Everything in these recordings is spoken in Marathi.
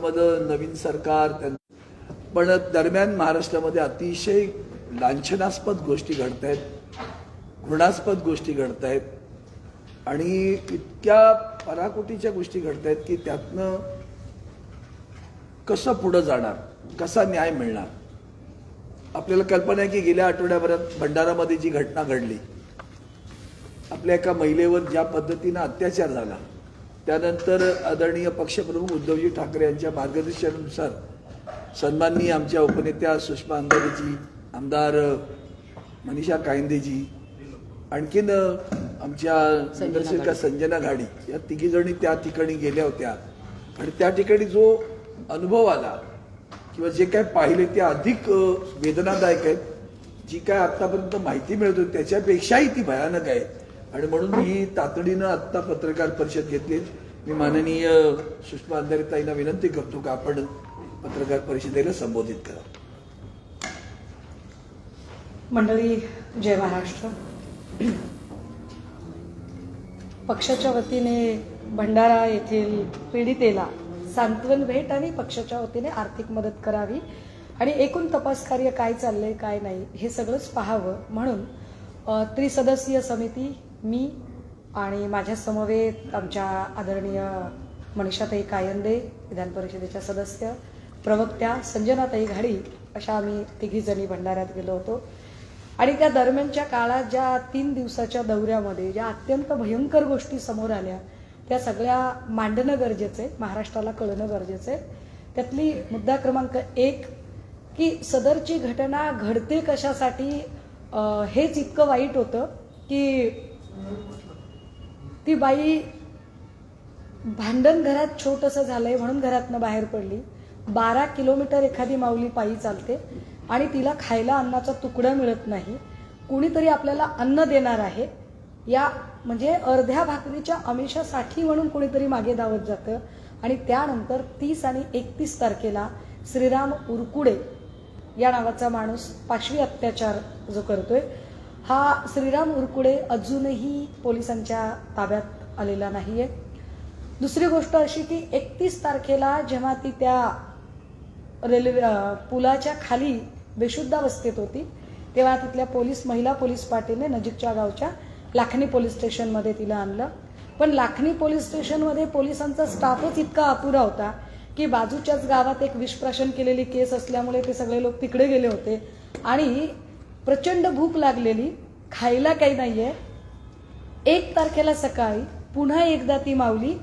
मध्ये नवीन सरकार पण दरम्यान महाराष्ट्रामध्ये अतिशय लांछनास्पद गोष्टी घडत आहेत घृणास्पद गोष्टी घडत आहेत आणि इतक्या पराकोटीच्या गोष्टी घडत आहेत की त्यातनं कसं पुढं जाणार कसा न्याय मिळणार? आपल्याला कल्पना आहे की गेल्या आठवड्याभरात भंडारामध्ये जी घटना घडली आपल्या एका महिलेवर ज्या पद्धतीनं अत्याचार झाला त्यानंतर आदरणीय पक्षप्रमुख उद्धवजी ठाकरे यांच्या मार्गदर्शनानुसार सन्माननीय आमच्या उपनेत्या सुषमा अंधारेजी आमदार मनीषा कायंदेजी आणखीन आमच्या नगरसेविका संजना घाडी या तिघी जणी त्या ठिकाणी गेल्या होत्या. आणि त्या ठिकाणी जो अनुभव आला किंवा जे काय पाहिले ते अधिक वेदनादायक आहेत. जी काय आतापर्यंत माहिती मिळत होती त्याच्यापेक्षाही ती भयानक आहे आणि म्हणून मी ही तातडीनं आत्ता पत्रकार परिषद घेतली मी माननीय सुषमा अंधारेताईंना विनंती करतो का आपण पत्रकार परिषदेला संबोधित करा. मंडळी जय महाराष्ट्र. पक्षाच्या वतीने भंडारा येथील पीडितेला सांत्वन भेट आणि पक्षाच्या वतीने आर्थिक मदत करावी आणि एकूण तपास कार्य काय चाललंय काय नाही हे सगळंच पाहावं म्हणून त्रिसदस्यीय समिती मी आणि माझ्या समवेत आमच्या आदरणीय मनीषाताई कायंदे विधान परिषदेच्या सदस्य प्रवक्त्या संजनाताई घाडी अशा आम्ही तिघीजणी भंडाऱ्यात गेलो होतो. आणि त्या दरम्यानच्या काळात ज्या तीन दिवसाच्या दौऱ्यामध्ये ज्या अत्यंत भयंकर गोष्टी समोर आल्या त्या सगळ्या मांडणं गरजेचं आहे महाराष्ट्राला कळणं गरजेचं. आहे त्यातली मुद्दा क्रमांक एक की सदरची घटना घडते कशासाठी हेच इतकं वाईट होतं की ती बाई भांडण घरात छोटंसं झालंय म्हणून घरातनं बाहेर पडली. बारा किलोमीटर एखादी माऊली पायी चालते आणि तिला खायला अन्नाचा तुकडा मिळत नाही. कुणीतरी आपल्याला अन्न देणार आहे. या म्हणजे अर्ध्या भाकरीच्या अमिषासाठी म्हणून कुणीतरी मागे धावत जातं. आणि त्यानंतर तीस आणि एकतीस तारखेला श्रीराम उरकुडे या नावाचा माणूस पाशवी अत्याचार जो करतोय हा श्रीराम उरकुडे अजूनही पोलिसांच्या ताब्यात आलेला नाहीये. दुसरी गोष्ट अशी की एकतीस तारखेला जेव्हा ती त्या रेल्वे पुलाच्या खाली बेशुद्धावस्थेत होती तेव्हा तिथल्या पोलीस महिला पोलीस पाटीलने नजीकच्या गावच्या लाखणी पोलीस स्टेशनमध्ये तिला आणलं. पण लाखणी पोलीस स्टेशनमध्ये पोलिसांचा स्टाफच इतका अपुरा होता की बाजूच्याच गावात एक विषप्राशन केलेली केस असल्यामुळे ते सगळे लोक तिकडे गेले होते. आणि प्रचंड भूक लागलेली खायला काही नाहीये. एक तारखेला सकाळी पुन्हा एकदा ती माऊली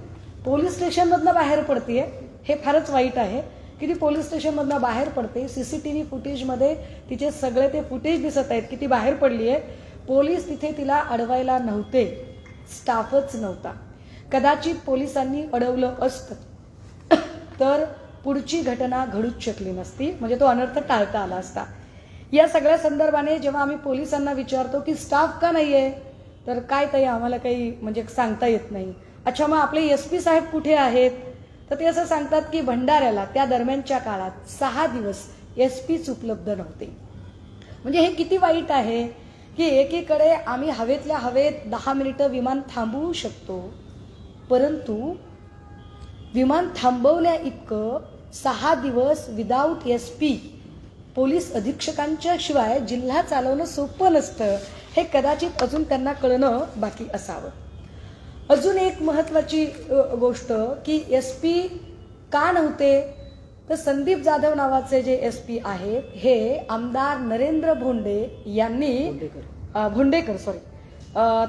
पोलीस स्टेशनमधनं बाहेर पडतीये. हे फारच वाईट आहे की ती पोलीस स्टेशनमधनं बाहेर पडते. सीसीटीव्ही फुटेजमध्ये तिचे सगळे ते फुटेज दिसत आहेत की ती बाहेर पडली आहे पोलीस तिथे तिला अडवायला नव्हते. स्टाफच नव्हता. कदाचित पोलिसांनी अडवलं असतं. तर पुढची घटना घडूच शकली नसती. म्हणजे तो अनर्थ टाळता आला असता. या सगळ्या संदर्भाने जेव्हा आम्ही पोलिसांना विचारतो की स्टाफ का नाही आहे तर काय ताई आम्हाला काही म्हणजे सांगता येत नाही. अच्छा मग आपले एस पी साहेब कुठे आहेत? तर ते असं सांगतात की भंडाऱ्याला त्या दरम्यानच्या काळात सहा दिवस एस पीच उपलब्ध नव्हते. म्हणजे हे किती वाईट आहे की एकीकडे आम्ही हवेतल्या हवेत दहा मिनिटं विमान थांबवू शकतो परंतु विमान थांबवल्या इतकं सहा दिवस विदाऊट एस पी पोलीस अधीक्षकांच्या शिवाय जिल्हा चालवणं सोपं नसतं हे कदाचित अजून त्यांना कळणं बाकी असावं. अजून एक महत्वाची अ, गोष्ट की एस पी का नव्हते तर संदीप जाधव नावाचे जे एस पी आहेत हे आमदार नरेंद्र भोंडे यांनी भोंडेकर. सॉरी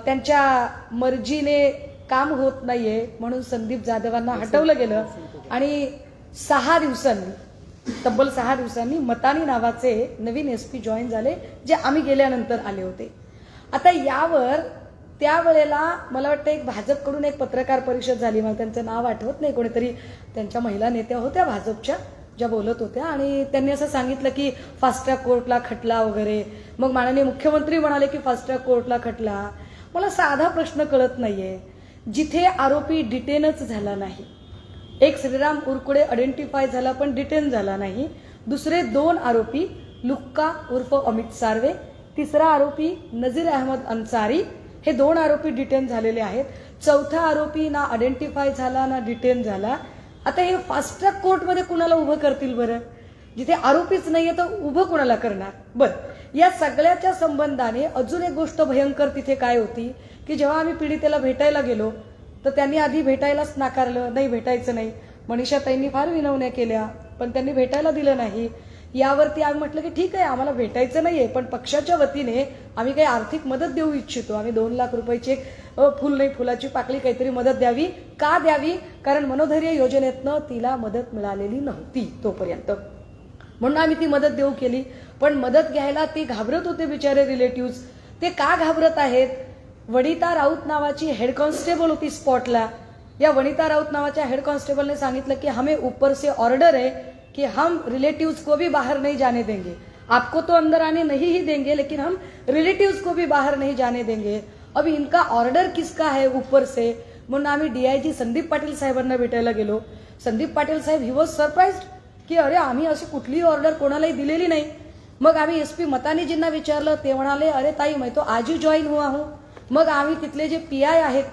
त्यांच्या मर्जीने काम होत नाहीये म्हणून संदीप जाधवांना हटवलं गेलं. आणि सहा दिवसांनी तब्बल सहा दिवसांनी मतानी नावाचे नवीन एस पी जॉईन झाले जे आम्ही गेल्यानंतर आले होते. आता यावर त्यावेळेला मला वाटतं एक भाजपकडून एक पत्रकार परिषद झाली. मला त्यांचं नाव आठवत नाही. कोणीतरी त्यांच्या महिला नेत्या होत्या भाजपच्या ज्या बोलत होत्या. आणि त्यांनी असं सांगितलं की फास्ट ट्रॅक कोर्टला खटला वगैरे. मग माननीय मुख्यमंत्री म्हणाले की फास्ट ट्रॅक कोर्टला खटला. मला साधा प्रश्न कळत नाहीये. जिथे आरोपी डिटेनच झाला नाही एक श्रीराम उरकुडे आयडेंटिफाय झाला पण डिटेन झाला नाही. दुसरे दोन आरोपी लुक्का उर्फ अमित सार्वे तिसरा आरोपी नजीर अहमद अन्सारी हे दोन आरोपी डिटेन झालेले आहेत. चौथा आरोपी ना आयडेंटिफाय झाला ना डिटेन झाला. आता हे फास्ट ट्रॅक कोर्टमध्ये कुणाला उभं करतील बरं? जिथे आरोपीच नाहीये तर उभं कुणाला करणार? बरं या सगळ्याच्या संबंधाने अजून एक गोष्ट भयंकर तिथे काय होती? की जेव्हा आम्ही पीडितेला भेटायला गेलो तर त्यांनी आधी भेटायलाच नाकारलं नाही भेटायचं नाही. मनीषाताईंनी फार विनवण्या केल्या पण त्यांनी भेटायला दिलं नाही. यावरती आम्ही म्हटलं की ठीक आहे आम्हाला भेटायचं नाही आहे पण पक्षाच्या वतीने आम्ही काही आर्थिक मदत देऊ इच्छितो. आम्ही दोन लाख रुपयाची एक फुल नाही फुलाची पाकळी काहीतरी मदत द्यावी. का द्यावी? कारण मनोधैर्य योजनेतनं तिला मदत मिळालेली नव्हती तोपर्यंत. म्हणून आम्ही ती मदत देऊ केली. पण मदत घ्यायला ते घाबरत होते बिचारे रिलेटिव्ह ते का घाबरत आहेत? वनिता राऊत नावाची हेड कॉन्स्टेबल होती स्पॉटला या वनिता राऊत नावाच्या हेड कॉन्स्टेबलने सांगितलं की हमें ऊपर से ऑर्डर है कि हम रिलेटिव्स को भी बाहर नहीं जाने देंगे. आपको तो अंदर आने नहीं ही देंगे लेकिन हम रिलेटिव्स को भी बाहर नहीं जाने देंगे. अब इनका ऑर्डर किसका है ऊपर से? म्हणून आम्ही डीआयजी संदीप पाटील साहेबांना भेटायला गेलो. संदीप पाटील साहेब ही वॉज सरप्राईज की अरे आम्ही अशी कुठलीही ऑर्डर कोणालाही दिलेली नाही. मग आम्ही एस पी मतानीजींना विचारलं. ते म्हणाले अरे ताई मैं तो आज जॉईन हुआ हूं. मग आम्ही तिथले जे पी आय आहेत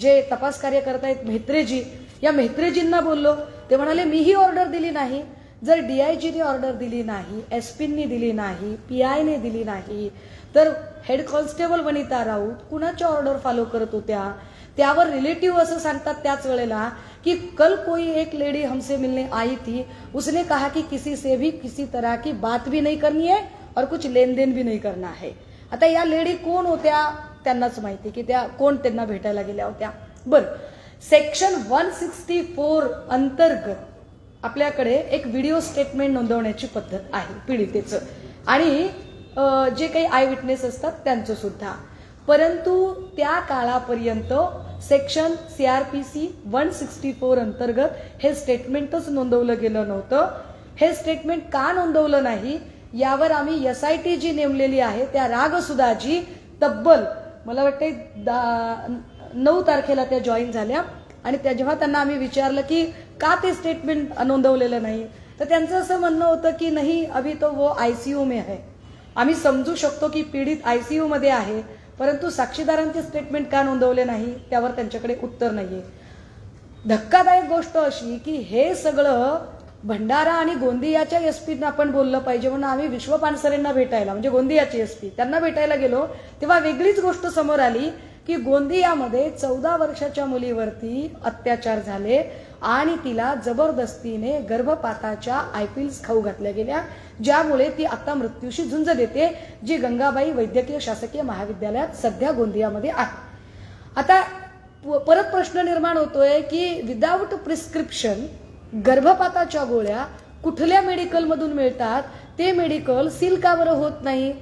जे तपास कार्य करत आहेत म्हेत्रेजी या म्हेत्रेजींना बोललो. ते म्हणाले मीही ऑर्डर दिली नाही. जर डी आय जीने ऑर्डर दिली नाही एस पीनी दिली नाही पी आयने दिली नाही तर हेड कॉन्स्टेबल वनिता राऊत कुणाच्या ऑर्डर फॉलो करत होत्या? त्यावर रिलेटिव्ह असं सांगतात त्याच वेळेला कि कल कोई एक लेडी हमसे मिलने आई थी. उसने कहा कि किसी से भी किसी तरह की बात भी नहीं करनी है और कुछ लेन देन भी नहीं करना है. आता या लेडी कोण होत्या? त्यांनाच माहिती की त्या कोण त्यांना भेटायला गेल्या होत्या. बरं सेक्शन वन सिक्स्टी फोर अंतर्गत आपल्याकडे एक व्हिडिओ स्टेटमेंट नोंदवण्याची पद्धत आहे पीडितेचं. आणि जे काही आय विटनेस असतात त्यांचं सुद्धा. परंतु त्या काळापर्यंत section C R P C one sixty four अंतर्गत हे स्टेटमेंटच नोंदवलं गेलं नव्हतं. हे स्टेटमेंट का नोंदवलं नाही? यावर आम्ही एस आय टी जी नेमलेली आहे त्या रागसुधाजी तब्बल मला वाटते दा- नऊ तारखेला त्या जॉईन झाल्या. आणि त्या जेव्हा त्यांना आम्ही विचारलं की का ते स्टेटमेंट नोंदवलेलं नाही तर त्यांचं असं म्हणणं होतं की नाही अभी तो वो आय सी यू मे आहे आम्ही समजू शकतो की पीडित आय सी मध्ये आहे परंतु साक्षीदारांचे स्टेटमेंट का नोंदवले नाही त्यावर त्यांच्याकडे उत्तर नाहीये. धक्कादायक गोष्ट अशी की हे सगळं भंडारा आणि गोंदियाच्या एसपीना आपण बोललं पाहिजे म्हणून आम्ही विश्व पानसरेंना भेटायला म्हणजे गोंदियाचे एसपी त्यांना भेटायला गेलो. तेव्हा वेगळीच गोष्ट समोर आली की गोंदियामध्ये चौदा वर्षाच्या मुलीवरती अत्याचार झाले आणि तिला जबरदस्तीने गर्भपाताच्या आयपिल्स खाऊ घातल्या गेल्या ज्यामुळे ती आता मृत्यूशी झुंज देते जी गंगाबाई वैद्यकीय शासकीय महाविद्यालयात सध्या गोंदियामध्ये आहे. आता प- परत प्रश्न निर्माण होतोय की विदाऊट प्रिस्क्रिप्शन गर्भपाताच्या गोळ्या कुठल्या मेडिकलमधून मिळतात ते मेडिकल सील का बरं होत नाही?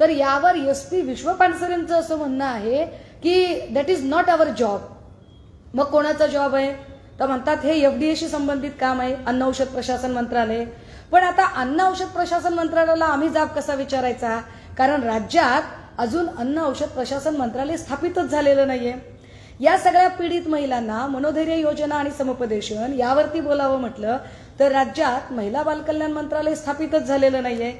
तर यावर एस पी विश्व पानसरेंचं असं म्हणणं आहे की that is not our job मग कोणाचा जॉब आहे? तर म्हणतात हे एफ डी एशी संबंधित काम आहे अन्न औषध प्रशासन मंत्रालय. पण आता अन्न औषध प्रशासन मंत्रालयाला आम्ही जाब कसा विचारायचा? कारण राज्यात अजून अन्न औषध प्रशासन मंत्रालय स्थापितच झालेलं नाहीये. या सगळ्या पीडित महिलांना मनोधैर्य योजना आणि समुपदेशन यावरती बोलावं म्हटलं तर राज्यात महिला बालकल्याण मंत्रालय स्थापितच झालेलं नाहीये.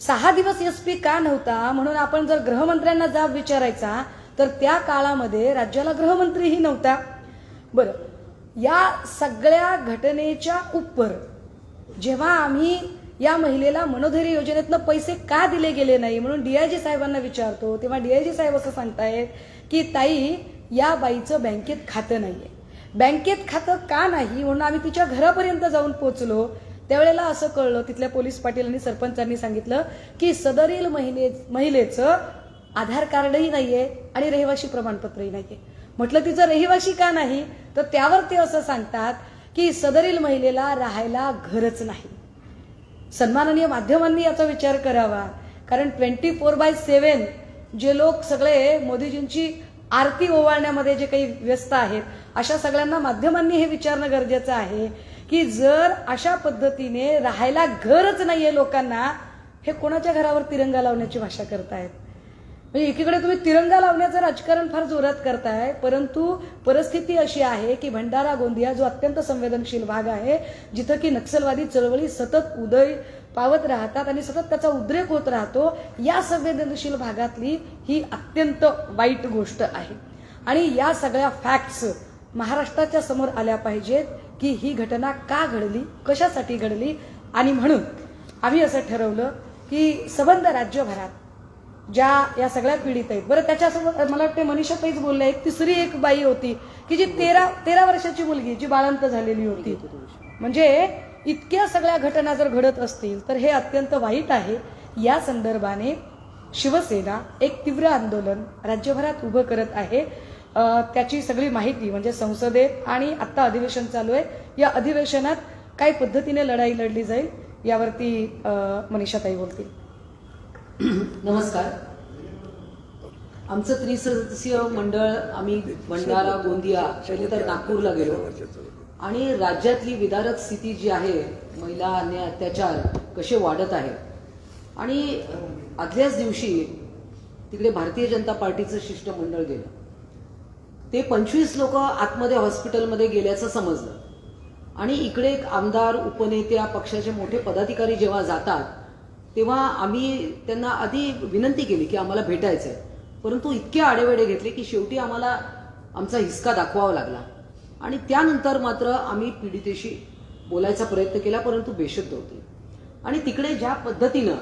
सहा दिवस एसपी का नव्हता म्हणून आपण जर गृहमंत्र्यांना जाब विचारायचा तर त्या काळामध्ये राज्याला गृहमंत्रीही नव्हता. बरं या सगळ्या घटनेच्या उपर जेव्हा आम्ही या महिलेला मनोधैर्य योजनेतनं पैसे का दिले गेले नाही म्हणून डीआयजी साहेबांना विचारतो तेव्हा डीआयजी साहेब असं सांगतायत की ताई या बाईचं बँकेत खातं नाही आहे बँकेत खातं का नाही म्हणून आम्ही तिच्या घरापर्यंत जाऊन पोचलो. त्यावेळेला असं कळलं तिथल्या पोलीस पाटील आणि सरपंचांनी सांगितलं की सदरील महिले महिलेचं आधार कार्डही नाहीये आणि रहिवाशी प्रमाणपत्रही नाहीये. म्हटलं तिचं रहिवाशी का नाही? तर त्यावर ते असं सांगतात की सदरील महिलेला राहायला घरच नाही. सन्माननीय माध्यमांनी याचा विचार करावा. कारण ट्वेंटी फोर बाय सेव्हन जे लोक सगळे मोदीजींची आरती ओवाळण्यामध्ये जे काही व्यस्त आहेत अशा सगळ्यांना माध्यमांनी हे विचारणं गरजेचं आहे की जर अशा पद्धतीने राहायला घरच नाहीये लोकांना हे कोणाच्या घरावर तिरंगा लावण्याची भाषा करतायत? म्हणजे एकीकडे तुम्ही तिरंगा लावण्याचं राजकारण फार जोरात करताय परंतु परिस्थिती अशी आहे की भंडारा गोंदिया जो अत्यंत संवेदनशील भाग आहे जिथं की नक्षलवादी चळवळी सतत उदय पावत राहतात आणि सतत त्याचा उद्रेक होत राहतो या संवेदनशील भागातली ही अत्यंत वाईट गोष्ट आहे. आणि या सगळ्या फॅक्ट्स महाराष्ट्राच्या समोर आल्या पाहिजेत की ही घटना का घडली कशासाठी घडली आणि म्हणून आम्ही असं ठरवलं की सबंध राज्यभरात ज्या या सगळ्या पीडित आहेत. बरं त्याच्यासोबत मला वाटते मनीषा ताईच बोलल्या एक तिसरी एक बाई होती की जी तेरा तेरा वर्षाची मुलगी जी बाळंत झालेली होती. म्हणजे इतक्या सगळ्या घटना जर घडत असतील तर हे अत्यंत वाईट आहे. या संदर्भाने शिवसेना एक तीव्र आंदोलन राज्यभरात उभं करत आहे. त्याची सगळी माहिती म्हणजे संसदेत आणि आत्ता अधिवेशन चालू आहे. या अधिवेशनात काय पद्धतीने लढाई लढली जाईल यावरती मनीषाताई बोलतील. नमस्कार. आमचं त्रिसदस्यीय मंडळ आम्ही भंडारा गोंदिया पहिले तर नागपूरला गेलो. आणि राज्यातली विदारक स्थिती जी आहे महिला अन्याय अत्याचार कसे वाढत आहेत? आणि आदल्याच दिवशी तिकडे भारतीय जनता पार्टीचं शिष्टमंडळ गेलं. ते पंचवीस लोक आतमध्ये हॉस्पिटलमध्ये गेल्याचं समजलं. आणि इकडे एक आमदार उपनेत्या पक्षाचे मोठे पदाधिकारी जेव्हा जातात तेव्हा आम्ही त्यांना आधी विनंती केली की आम्हाला भेटायचं आहे परंतु इतके आडेवेडे घेतले की शेवटी आम्हाला आमचा हिसका दाखवावा लागला. आणि त्यानंतर मात्र आम्ही पीडितेशी बोलायचा प्रयत्न केला परंतु बेशुद्ध होती. आणि तिकडे ज्या पद्धतीनं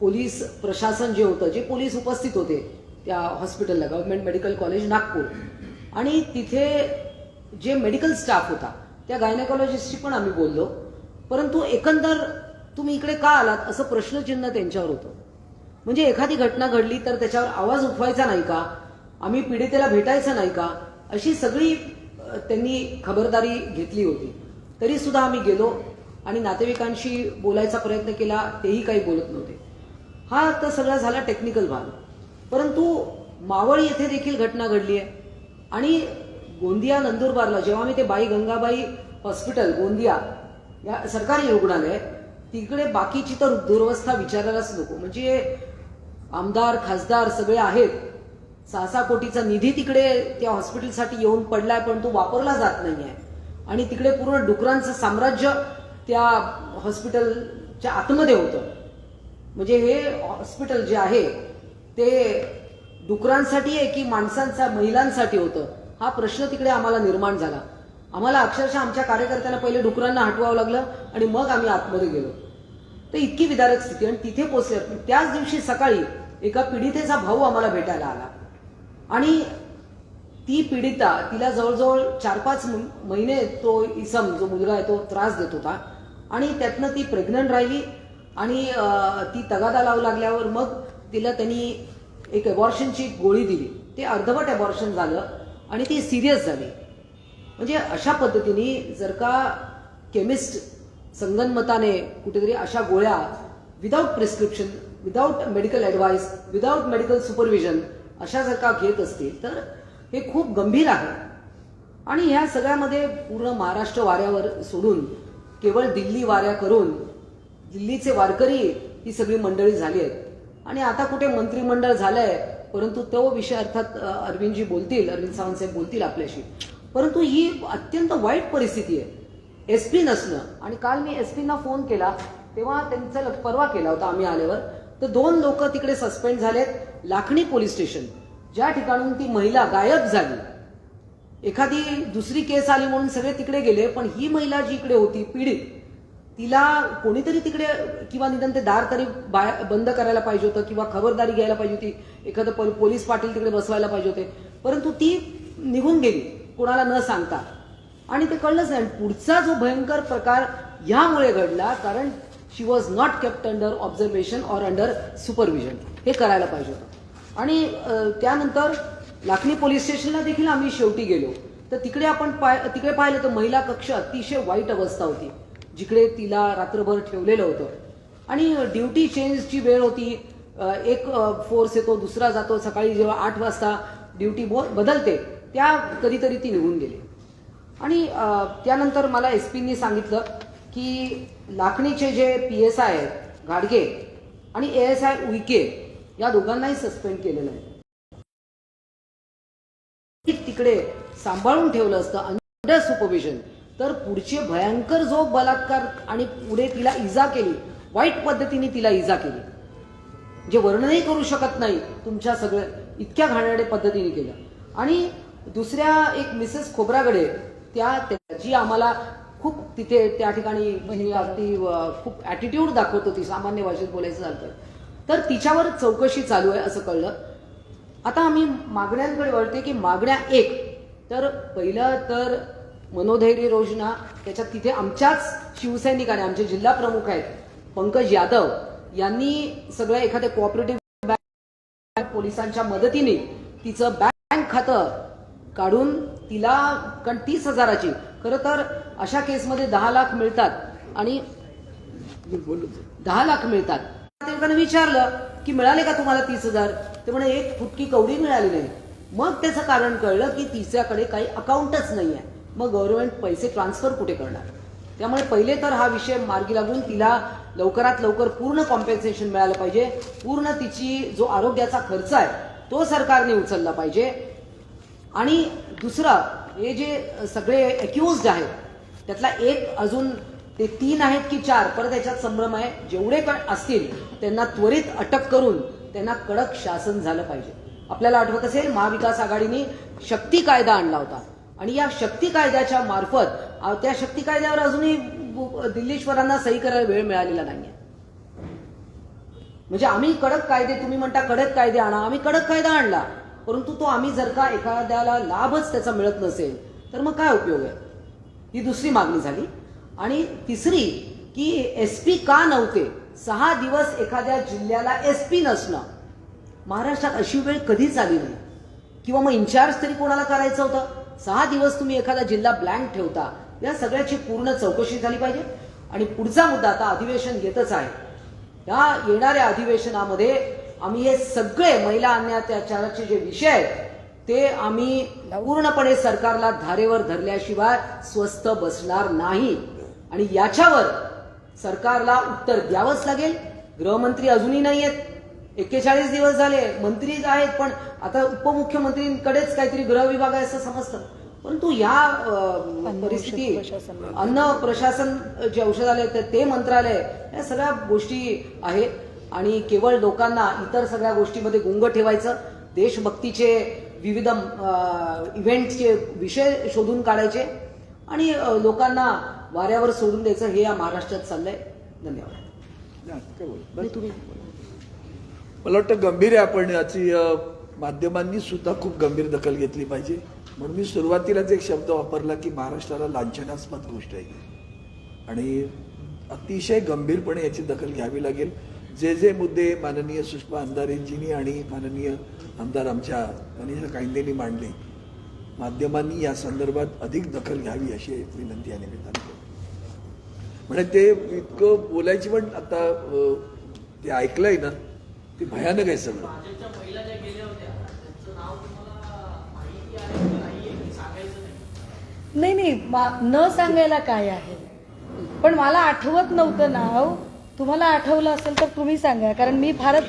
पोलीस प्रशासन जे होतं जे पोलीस उपस्थित होते त्या हॉस्पिटलला गव्हर्नमेंट मेडिकल कॉलेज नागपूर. आणि तिथे जे मेडिकल स्टाफ होता त्या गायनेकॉलॉजिस्टशी पण आम्ही बोललो. परंतु एकंदर तुम्ही इकडे का आलात? असं प्रश्नचिन्ह त्यांच्यावर होतं. म्हणजे एखादी घटना घडली तर त्याच्यावर आवाज उठवायचा नाही का? आम्ही पीडितेला भेटायचं नाही का? अशी सगळी त्यांनी खबरदारी घेतली होती. तरी सुद्धा आम्ही गेलो आणि नातेवाईकांशी बोलायचा प्रयत्न केला तेही काही बोलत नव्हते. हा तर सगळा झाला टेक्निकल भाग. परंतु मावळ येथे देखील घटना घडली आहे. आणि गोंदिया नंदुरबारला जेव्हा मी ते बाई गंगाबाई हॉस्पिटल गोंदिया या सरकारी रुग्णालय तिकडे बाकीची तर दुरवस्था विचारायलाच नको. म्हणजे आमदार खासदार सगळे आहेत. सहा सहा कोटीचा निधी तिकडे त्या हॉस्पिटलसाठी येऊन पडलाय पण तो वापरला जात नाहीये. आणि तिकडे पूर्ण डुकरांचं साम्राज्य त्या हॉस्पिटलच्या आतमध्ये होतं. म्हणजे हे हॉस्पिटल जे आहे ते डुकरांसाठी आहे की माणसांचा महिलांसाठी होतं? हा प्रश्न तिकडे आम्हाला निर्माण झाला. आम्हाला अक्षरशः आमच्या कार्यकर्त्यांना पहिले डुकरांना हटवावं लागलं आणि मग आम्ही आतमध्ये गेलो. तर इतकी विदारक स्थिती आणि तिथे पोचले त्याच दिवशी सकाळी एका पीडितेचा भाऊ आम्हाला भेटायला आला. आणि ती पीडिता तिला जवळजवळ चार पाच महिने तो इसम जो मुलगा आहे तो त्रास देत होता. आणि त्यातनं ती प्रेग्नंट राहिली आणि ती तगादा लावू लागल्यावर मग तिला त्यांनी एक अबॉर्शनची गोळी दिली. ते अर्धवट अबॉर्शन झालं आणि ती सिरियस झाली. म्हणजे अशा पद्धतीने जर का केमिस्ट संगनमताने कुठेतरी अशा गोळ्या without prescription without medical advice without medical supervision अशा जर का घेत असतील तर हे खूप गंभीर आहे. आणि ह्या सगळ्यामध्ये पूर्ण महाराष्ट्र वाऱ्यावर सोडून केवळ दिल्ली वाऱ्या करून दिल्लीचे वारकरी ही सगळी मंडळी झाली आहेत. आणि आता कुठे मंत्रिमंडळ झालंय परंतु तो विषय अर्थात अरविंदजी बोलतील अरविंद सावंत साहेब बोलतील आपल्याशी. परंतु ही अत्यंत वाईट परिस्थिती आहे. एस पी नसणं. आणि काल मी एस पीना फोन केला तेव्हा त्यांचा परवा केला होता आम्ही आल्यावर. तर दोन लोक तिकडे सस्पेंड झालेत लाखणी पोलीस स्टेशन. ज्या ठिकाणून ती महिला गायब झाली. एखादी दुसरी केस आली म्हणून सगळे तिकडे गेले पण ही महिला जी इकडे होती पीडित तिला कोणीतरी तिकडे किंवा निदान ते दार तरी बाहेर बंद करायला पाहिजे होतं किंवा खबरदारी घ्यायला पाहिजे होती. एखादं पोलीस पाटील तिकडे बसवायला पाहिजे होते. परंतु ती निघून गेली. कोणाला न सांगता. आणि ते कळलंच नाही. आणि पुढचा जो भयंकर प्रकार यामुळे घडला कारण she was not kept under observation or under supervision हे करायला पाहिजे होतं. आणि त्यानंतर लाखनी पोलीस स्टेशनला देखील आम्ही शेवटी गेलो. तर तिकडे आपण पाय तिकडे पाहिलं तर महिला कक्ष अतिशय वाईट अवस्था होती जिकडे तिला रात्रभर ठेवलेलं होतं. आणि ड्युटी चेंजची वेळ होती. एक फोर्स येतो दुसरा जातो सकाळी जेव्हा आठ वाजता ड्युटी बदलते त्या कधीतरी ती निघून गेली. आणि त्यानंतर मला एस पीनी सांगितलं की लाखणीचे जे पी एस आय आहेत घाडगे आणि ए एस आय उईके या दोघांनाही सस्पेंड केलेलं आहे. तिकडे सांभाळून ठेवलं असतं अंडर सुपरविजन तर पुढचे भयंकर जो बलात्कार आणि पुढे तिला इजा केली. वाईट पद्धतीने तिला इजा केली. जे वर्णनही करू शकत नाही तुमच्या सगळ्या इतक्या घाणेरड्या पद्धतीने केलं. आणि दुसऱ्या एक मिसेस खोब्रागडे त्या त्या- जी आम्हाला खूप तिथे त्या ठिकाणी म्हणजे ती खूप ॲटिट्यूड दाखवत होती सामान्य भाषेत बोलायचं झालं तर. तर तिच्यावर चौकशी चालू आहे असं कळलं आता आम्ही मागण्यांकडे वळते की मागण्या एक तर पहिलं तर मनोधैर्य योजना त्याच्यात तिथे आमच्याच शिवसैनिकाने आमचे जिल्हा प्रमुख आहेत पंकज यादव यांनी सगळं एखाद्या कोऑपरेटिव्ह बँक पोलिसांच्या मदतीने तिचं बँक खातं काढून तिला कारण तीस हजाराची. खरं तर अशा केसमध्ये दहा लाख मिळतात आणि दहा लाख मिळतात. त्या विचारलं की मिळाले का तुम्हाला तीस हजार? ते म्हणे एक फुटकी कवडी मिळाली नाही. मग त्याचं कारण कळलं की तिच्याकडे काही अकाउंटच नाही आहे मग गव्हर्नमेंट पैसे ट्रान्सफर कुठे करणार? त्यामुळे पहिले तर हा विषय मार्गी लागून तिला लवकरात लवकर पूर्ण कॉम्पेन्सेशन मिळालं पाहिजे. पूर्ण तिची जो आरोग्याचा खर्च आहे तो सरकारने उचलला पाहिजे. आणि दुसरं हे जे सगळे अक्युज्ड आहेत त्यातला एक अजून ते तीन आहेत की चार परत याच्यात संभ्रम आहे. जेवढे पण असतील त्यांना त्वरित अटक करून त्यांना कडक शासन झालं पाहिजे. आपल्याला आठवत असेल महाविकास आघाडीने शक्ती कायदा आणला होता. आणि या शक्ती कायद्याच्या मार्फत त्या शक्ती कायद्यावर अजूनही दिल्लीश्वरांना सही करायला वेळ मिळालेला नाहीये. म्हणजे आम्ही कडक कायदे तुम्ही म्हणता कडक कायदे आणा आम्ही कडक कायदा आणला. परंतु तो आम्ही जर का एखाद्याला लाभच त्याचा मिळत नसेल तर मग काय उपयोग आहे? ही दुसरी मागणी झाली. आणि तिसरी की एस पी का नव्हते? सहा दिवस एखाद्या जिल्ह्याला एस पी नसणं. महाराष्ट्रात अशी वेळ कधीच आली नाही. किंवा मग इन्चार्ज तरी कोणाला करायचं होतं? सहा दिवस तुम्ही एखादा जिल्हा ब्लँक ठेवता या सगळ्याची पूर्ण चौकशी झाली पाहिजे. आणि पुढचा मुद्दा आता अधिवेशन घेतच आहे. या येणाऱ्या अधिवेशनामध्ये आम्ही हे सगळे महिला अन्यात्याचाराचे जे विषय आहेत ते आम्ही पूर्णपणे सरकारला धारेवर धरल्याशिवाय स्वस्थ बसणार नाही. आणि याच्यावर सरकारला उत्तर द्यावंच लागेल. गृहमंत्री अजूनही नाही आहेत. एक्केचाळीस दिवस झाले मंत्री आहेत पण आता उपमुख्यमंत्रींकडेच काहीतरी गृह विभाग आहे असं समजतं. परंतु या परिस्थिती अन्न प्रशासन जे औषधालय ते मंत्रालय या सगळ्या गोष्टी आहेत आणि केवळ लोकांना इतर सगळ्या गोष्टीमध्ये गुंग ठेवायचं देशभक्तीचे विविध इव्हेंटचे विषय शोधून काढायचे आणि लोकांना वाऱ्यावर सोडून द्यायचं हे या महाराष्ट्रात चाललंय. धन्यवाद. काय बोलू? नाही, तुम्ही. मला वाटतं गंभीर आहे आपण याची माध्यमांनी सुद्धा खूप गंभीर दखल घेतली पाहिजे. म्हणून मी सुरुवातीलाच एक शब्द वापरला की महाराष्ट्राला लांछनास्पद गोष्ट आहे. आणि अतिशय गंभीरपणे याची दखल घ्यावी लागेल. जे जे मुद्दे माननीय सुषमा आमदारेंजीनी आणि माननीय आमदार आमच्या मनीषा कायंदेनी मांडले माध्यमांनी या संदर्भात अधिक दखल घ्यावी अशी विनंती या निमित्ताने करतो. म्हणजे ते इतकं बोलायची पण आता ते ऐकलंय ना ते भयानक आहे सगळं. भाजपच्या महिला ज्या गेल्या होत्या त्यांचं नाव तुम्हाला माहिती आहे की नाहीये की सांगायचं नाही. नाही न सांगायला काय आहे? पण मला आठवत नव्हतं नाव. तुम्हाला आठवलं असेल तर तुम्ही सांगा कारण मी फारच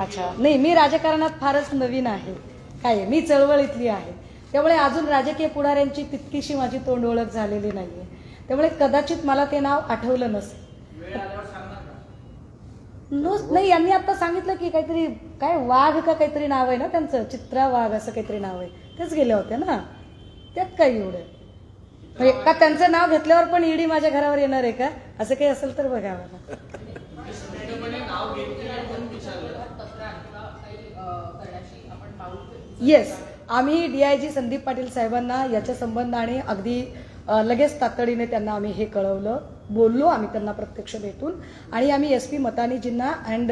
अच्छा. नाही मी राजकारणात फारच नवीन आहे. काय आहे, मी चळवळीतली आहे. त्यामुळे अजून राजकीय पुढाऱ्यांची तितकीशी माझी तोंड ओळख झालेली नाहीये. त्यामुळे कदाचित मला ते नाव आठवलं नसेल. नो नाही यांनी आता सांगितलं की काहीतरी काय वाघ का काहीतरी नाव आहे ना त्यांचं? चित्रा वाघ असं काहीतरी नाव आहे. तेच गेले होते ना? त्यात काही एवढं? म्हणजे का त्यांचं नाव घेतल्यावर पण ईडी माझ्या घरावर येणार आहे का? असं काही असेल तर बघा मला येस आम्ही डीआयजी संदीप पाटील साहेबांना याच्या संबंधाने अगदी लगेच तातडीने त्यांना आम्ही हे कळवलं बोललो आम्ही त्यांना प्रत्यक्ष भेटून. आणि आम्ही S P मतानीजींना and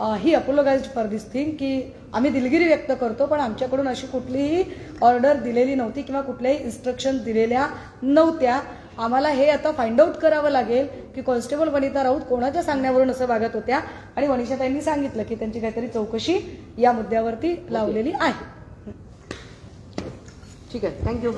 he apologise for this thing की आम्ही दिलगिरी व्यक्त करतो पण आमच्याकडून अशी कुठलीही ऑर्डर दिलेली नव्हती किंवा कुठल्याही इन्स्ट्रक्शन दिलेल्या नव्हत्या. आम्हाला हे आता फाइंड आउट करावं लागेल की कॉन्स्टेबल वनिता राऊत कोणाच्या सांगण्यावरून असं वागत होत्या. आणि वनिषाताईंनी सांगितलं की त्यांची काहीतरी चौकशी या मुद्द्यावरती लावलेली आहे. ठीक आहे. थँक्यू